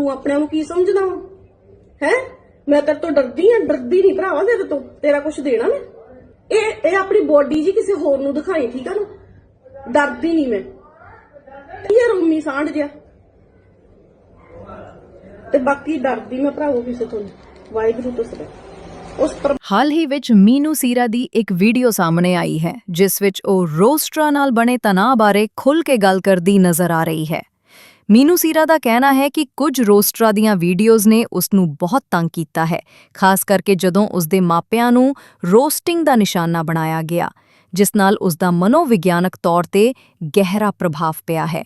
ਤੂੰ ਆਪਣੇ ਨੂੰ ਕੀ ਸਮਝਦਾ ਵਾ? ਹੈ? ਮੈਂ ਤੇਰੇ ਤੋਂ ਡਰਦੀ ਆ, ਡਰਦੀ ਨਹੀਂ ਭਰਾਵਾ ਤੇਰੇ ਤੋਂ। ਤੇਰਾ ਕੁਝ ਦੇਣਾ ਮੈਂ। ਇਹ ਇਹ ਆਪਣੀ ਬੋਡੀ ਜੀ ਕਿਸੇ ਹੋਰ ਨੂੰ ਦਿਖਾਈ, ਠੀਕ ਆ ਨਾ? ਡਰਦੀ ਨਹੀਂ ਮੈਂ। ਇਹ ਰੋਮੀ ਸਾਂਢ ਜਿਆ ਤੇ ਬਾਕੀ ਡਰਦੀ ਮੈਂ ਭਰਾਵੋ ਕਿਸੇ ਤੋਂ ਵਾਹਿਗੁਰੂ ਤੋਂ ਸਿਵਾ ਉਸ ਹਾਲ ਹੀ ਵਿੱਚ ਮੀਨੂ ਸੀਰਾ ਦੀ ਇੱਕ ਵੀਡੀਓ ਸਾਹਮਣੇ ਆਈ ਹੈ, ਜਿਸ ਵਿੱਚ ਉਹ ਰੋਸਟਰਾਂ ਨਾਲ ਬਣੇ ਤਣਾਅ ਬਾਰੇ ਖੁੱਲ੍ਹ ਕੇ ਗੱਲ ਕਰਦੀ ਨਜ਼ਰ ਆ ਰਹੀ ਹੈ। ਮੀਨੂ ਸੀਰਾ ਦਾ ਕਹਿਣਾ ਹੈ ਕਿ ਕੁਝ ਰੋਸਟਰਾਂ ਦੀਆਂ ਵੀਡੀਓਜ਼ ਨੇ ਉਸ ਨੂੰ ਬਹੁਤ ਤੰਗ ਕੀਤਾ ਹੈ, ਖਾਸ ਕਰਕੇ ਜਦੋਂ ਉਸ ਦੇ ਮਾਪਿਆਂ ਨੂੰ ਰੋਸਟਿੰਗ ਦਾ ਨਿਸ਼ਾਨਾ ਬਣਾਇਆ ਗਿਆ, ਜਿਸ ਨਾਲ ਉਸ ਦਾ ਮਨੋਵਿਗਿਆਨਕ ਤੌਰ ਤੇ ਗਹਿਰਾ ਪ੍ਰਭਾਵ ਪਿਆ ਹੈ।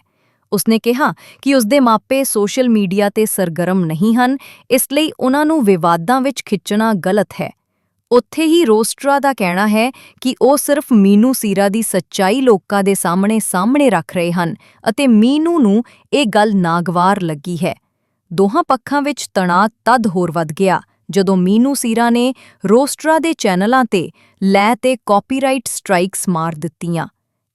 ਉਸਨੇ ਕਿਹਾ ਕਿ ਉਸਦੇ ਮਾਪੇ ਸੋਸ਼ਲ ਮੀਡੀਆ ਤੇ ਸਰਗਰਮ ਨਹੀਂ ਹਨ, ਇਸ ਲਈ ਉਹਨਾਂ ਨੂੰ ਵਿਵਾਦਾਂ ਵਿੱਚ ਖਿੱਚਣਾ ਗਲਤ ਹੈ। ਉੱਥੇ ਹੀ ਰੋਸਟਰਾ ਦਾ ਕਹਿਣਾ ਹੈ ਕਿ ਉਹ ਸਿਰਫ ਮੀਨੂ ਸੀਰਾ ਦੀ ਸੱਚਾਈ ਲੋਕਾਂ ਦੇ ਸਾਹਮਣੇ ਸਾਹਮਣੇ ਰੱਖ ਰਹੇ ਹਨ ਅਤੇ ਮੀਨੂ ਨੂੰ ਇਹ ਗੱਲ ਨਾਗਵਾਰ ਲੱਗੀ ਹੈ। ਦੋਹਾਂ ਪੱਖਾਂ ਵਿੱਚ ਤਣਾਅ ਤਦ ਹੋਰ ਵੱਧ ਗਿਆ ਜਦੋਂ ਮੀਨੂ ਸੀਰਾ ਨੇ ਰੋਸਟਰਾ ਦੇ ਚੈਨਲਾਂ ਤੇ ਲੈ ਤੇ ਕਾਪੀਰਾਈਟ ਸਟ੍ਰਾਈਕਸ ਮਾਰ ਦਿੱਤੀਆਂ।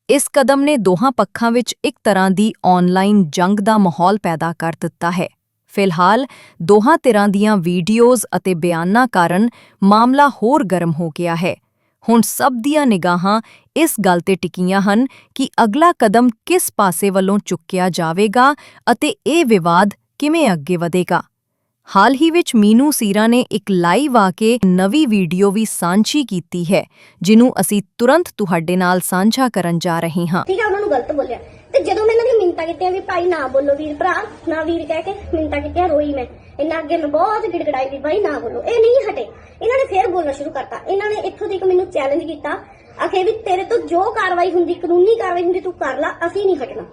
ਇਸ ਕਦਮ ਨੇ ਦੋਹਾਂ ਪੱਖਾਂ ਵਿੱਚ ਇੱਕ ਤਰ੍ਹਾਂ ਦੀ ਆਨਲਾਈਨ ਜੰਗ ਦਾ ਮਾਹੌਲ ਪੈਦਾ ਕਰ ਦਿੱਤਾ ਹੈ। ਫਿਲਹਾਲ ਦੋਹਾਂ ਧਿਰਾਂ ਦੀਆਂ ਵੀਡੀਓਜ਼ ਅਤੇ ਬਿਆਨਾਂ ਕਾਰਨ ਮਾਮਲਾ ਹੋਰ ਗਰਮ ਹੋ ਗਿਆ ਹੈ। ਹੁਣ ਸਭ ਦੀਆਂ ਨਿਗਾਹਾਂ ਇਸ ਗੱਲ ਤੇ ਟਿਕੀਆਂ ਹਨ ਕਿ ਅਗਲਾ ਕਦਮ ਕਿਸ ਪਾਸੇ ਵੱਲੋਂ ਚੁੱਕਿਆ ਜਾਵੇਗਾ ਅਤੇ ਇਹ ਵਿਵਾਦ ਕਿਵੇਂ ਅੱਗੇ ਵਧੇਗਾ। ਹਾਲ ਹੀ ਵਿੱਚ ਮੀਨੂ ਸੀਰਾ ਨੇ ਇੱਕ ਲਾਈਵ ਆ ਕੇ ਨਵੀਂ ਵੀਡੀਓ ਵੀ ਸਾਂਝੀ ਕੀਤੀ ਹੈ, ਜਿਹਨੂੰ ਅਸੀਂ ਤੁਰੰਤ ਤੁਹਾਡੇ ਨਾਲ ਸਾਂਝਾ ਕਰਨ ਜਾ ਰਹੇ ਹਾਂ। ਠੀਕ ਹੈ, ਉਹਨਾਂ ਨੂੰ ਗਲਤ ਬੋਲਿਆ। ਤੇ ਜਦੋਂ ਮੈਂ ਇਹਨਾਂ ਦੀ ਮਿੰਤਾ ਕੀਤੀਆਂ ਵੀ ਭਾਈ ਨਾ ਬੋਲੋ ਵੀਰ ਭਰਾ, ਨਾ ਵੀਰ ਕਹਿ ਕੇ ਮਿੰਤਾ ਕੀਤੀਆਂ, ਰੋਈ ਮੈਂ। ਇਹਨਾਂ ਅੱਗੇ ਮੈਂ ਬਹੁਤ ਗਿੜਗੜਾਈ ਵੀ ਭਾਈ ਨਾ ਬੋਲੋ। ਇਹ ਨਹੀਂ ਹਟੇ। ਇਹਨਾਂ ਨੇ ਫੇਰ ਬੋਲਣਾ ਸ਼ੁਰੂ ਕਰਤਾ। ਇਹਨਾਂ ਨੇ ਇੱਥੋਂ ਤੱਕ ਮੈਨੂੰ ਚੈਲੰਜ ਕੀਤਾ, ਆਖੇ ਵੀ ਤੇਰੇ ਤੋਂ ਜੋ ਕਾਰਵਾਈ ਹੁੰਦੀ, ਕਾਨੂੰਨੀ ਕਾਰਵਾਈ ਹੁੰਦੀ ਤੂੰ ਕਰ ਲੈ, ਅਸੀਂ ਨਹੀਂ ਹਟਣਾ।